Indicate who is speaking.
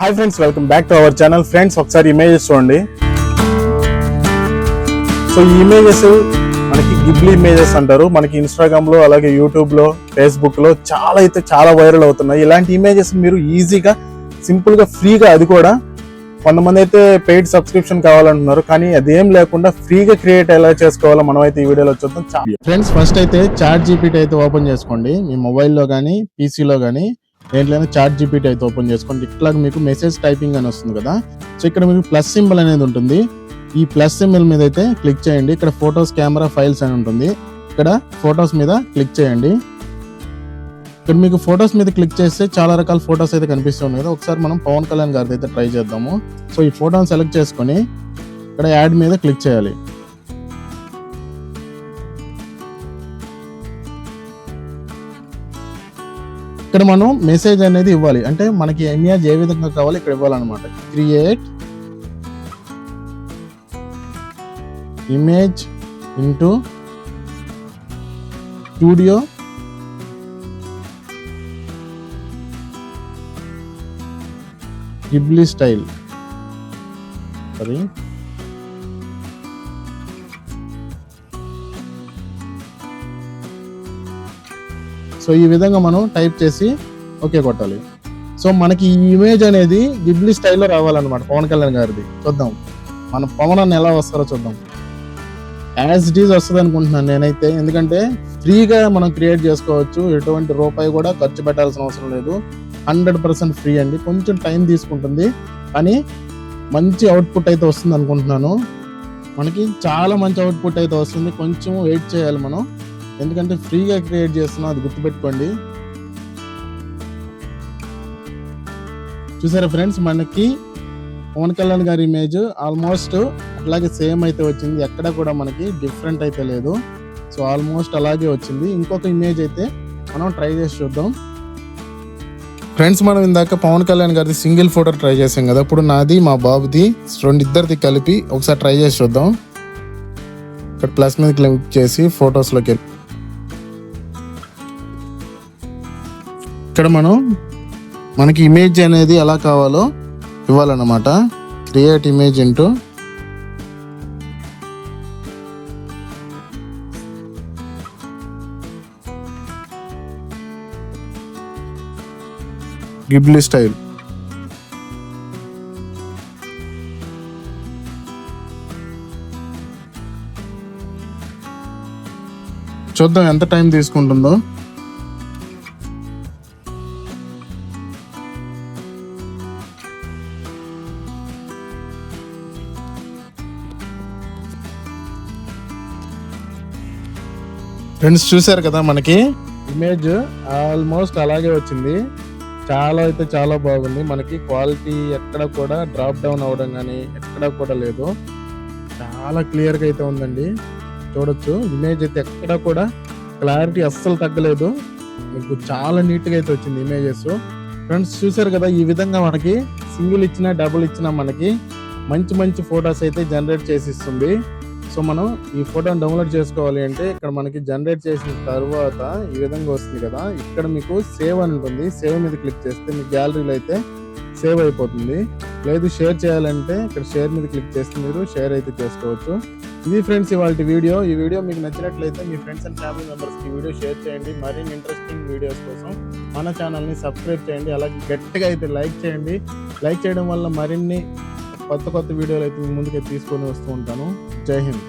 Speaker 1: Hi friends welcome back to our channel friends ఒకసారి images చూడండి. So ఈ images మనకి గిబ్లీ ఇమేజెస్ అంటారు. మనకి ఇన్స్టాగ్రామ్లో అలాగే యూట్యూబ్లో ఫేస్బుక్లో చాలా అయితే చాలా వైరల్ అవుతున్నాయి. ఇలాంటి ఇమేజెస్ మీరు ఈజీగా సింపుల్గా ఫ్రీగా అది కూడా కొంతమంది అయితే పెయిడ్ సబ్స్క్రిప్షన్ కావాలంటున్నారు. కానీ అదేం లేకుండా ఫ్రీగా క్రియేట్ ఎలా చేసుకోవాలో మనం అయితే ఈ వీడియోలో చూద్దాం. ఫ్రెండ్స్ ఫస్ట్ అయితే చాట్ జీపీటీ అయితే ఓపెన్ చేసుకోండి. మీ మొబైల్లో కానీ పీసీలో కానీ దేంట్లోనే చాట్ జీపీటీ అయితే ఓపెన్ చేసుకోండి. ఇట్లా మీకు మెసేజ్ టైపింగ్ అని వస్తుంది కదా. సో ఇక్కడ మీకు ప్లస్ సింబల్ అనేది ఉంటుంది. ఈ ప్లస్ సింబల్ మీద అయితే క్లిక్ చేయండి. ఇక్కడ ఫొటోస్ కెమెరా ఫైల్స్ అని ఉంటుంది. ఇక్కడ ఫొటోస్ మీద క్లిక్ చేయండి. ఇక్కడ మీకు ఫొటోస్ మీద క్లిక్ చేస్తే చాలా రకాల ఫొటోస్ అయితే కనిపిస్తున్నాయి కదా. ఒకసారి మనం పవన్ కళ్యాణ్ గారిది అయితే ట్రై చేద్దాము. సో ఈ ఫోటోని సెలెక్ట్ చేసుకొని ఇక్కడ యాడ్ మీద క్లిక్ చేయాలి. ఇక్కడ మనం మెసేజ్ అనేది ఇవ్వాలి. అంటే మనకి ఇమేజ్ ఏ విధంగా కావాలి ఇక్కడ ఇవ్వాలన్నమాట. Create image into studio Ghibli style sorry so ఈ విధంగా మనం టైప్ చేసి ఓకే కొట్టాలి. సో మనకి ఈ ఇమేజ్ అనేది గిబ్లీ స్టైల్లో రావాలన్నమాట పవన్ కళ్యాణ్ గారిది. చూద్దాం. మన పవన్ అన్న ఎలా వస్తారో చూద్దాం. యాజ్ ఇట్ ఈజ్ వస్తుంది అనుకుంటున్నాను నేనైతే. ఎందుకంటే ఫ్రీగా మనం క్రియేట్ చేసుకోవచ్చు. ఎటువంటి రూపాయి కూడా ఖర్చు పెట్టాల్సిన అవసరం లేదు. హండ్రెడ్ పర్సెంట్ ఫ్రీ అండి. కొంచెం టైం తీసుకుంటుంది. కానీ మంచి అవుట్పుట్ అయితే వస్తుంది అనుకుంటున్నాను. మనకి చాలా మంచి అవుట్పుట్ అయితే వస్తుంది. కొంచెం వెయిట్ చేయాలి మనం. ఎందుకంటే ఫ్రీగా క్రియేట్ చేస్తున్నాం అది గుర్తుపెట్టుకోండి. చూసారా ఫ్రెండ్స్ మనకి పవన్ కళ్యాణ్ గారి ఇమేజ్ ఆల్మోస్ట్ అట్లాగే సేమ్ అయితే వచ్చింది. ఎక్కడ కూడా మనకి డిఫరెంట్ అయితే లేదు. సో ఆల్మోస్ట్ అలాగే వచ్చింది. ఇంకొక ఇమేజ్ అయితే మనం ట్రై చేసి చూద్దాం. ఫ్రెండ్స్ మనం ఇందాక పవన్ కళ్యాణ్ గారిది సింగిల్ ఫోటో ట్రై చేసాం కదా. ఇప్పుడు నాది మా బాబుది రెండు ఇద్దరిది కలిపి ఒకసారి ట్రై చేసి చూద్దాం. ఇక్కడ ప్లస్ మీద క్లిక్ చేసి ఫొటోస్లోకి వెళ్ళి ఇక్కడ మనం మనకి ఇమేజ్ అనేది ఎలా కావాలో ఇవ్వాలన్నమాట. Create image into Ghibli style చూద్దాం ఎంత టైం తీసుకుంటుందో. ఫ్రెండ్స్ చూసారు కదా మనకి? ఇమేజ్ ఆల్మోస్ట్ అలాగే వచ్చింది. చాలా అయితే చాలా బాగుంది. మనకి క్వాలిటీ ఎక్కడ కూడా డ్రాప్ డౌన్ అవ్వడం కానీ ఎక్కడ కూడా లేదు. చాలా క్లియర్గా అయితే ఉందండి. చూడొచ్చు. ఇమేజ్ అయితే ఎక్కడ కూడా క్లారిటీ అస్సలు తగ్గలేదు. మీకు చాలా నీట్గా అయితే వచ్చింది ఇమేజెస్ ఫ్రెండ్స్ చూసారు కదా ఈ విధంగా మనకి సింగిల్ ఇచ్చినా డబుల్ ఇచ్చినా మనకి మంచి మంచి ఫొటోస్ అయితే జనరేట్ చేసి ఇస్తుంది. సో మనం ఈ ఫోటోని డౌన్లోడ్ చేసుకోవాలి అంటే ఇక్కడ మనకి జనరేట్ చేసిన తర్వాత ఈ విధంగా వస్తుంది కదా. ఇక్కడ మీకు సేవ్ అని ఉంటుంది. సేవ్ మీద క్లిక్ చేస్తే మీ గ్యాలరీలో అయితే సేవ్ అయిపోతుంది. లేదు షేర్ చేయాలంటే ఇక్కడ షేర్ మీద క్లిక్ చేస్తే మీరు షేర్ అయితే చేసుకోవచ్చు. ఇది ఫ్రెండ్స్ ఇవాళ వీడియో. ఈ వీడియో మీకు నచ్చినట్లయితే మీ ఫ్రెండ్స్ అండ్ ఫ్యామిలీ మెంబర్స్కి ఈ వీడియో షేర్ చేయండి. మరిన్ని ఇంట్రెస్టింగ్ వీడియోస్ కోసం మన ఛానల్ని సబ్స్క్రైబ్ చేయండి. అలాగే గట్టిగా అయితే లైక్ చేయండి. లైక్ చేయడం వల్ల మరిన్ని కొత్త కొత్త వీడియోలు అయితే మీ ముందుకే తీసుకొని వస్తూ ఉంటాను. జై హింద్.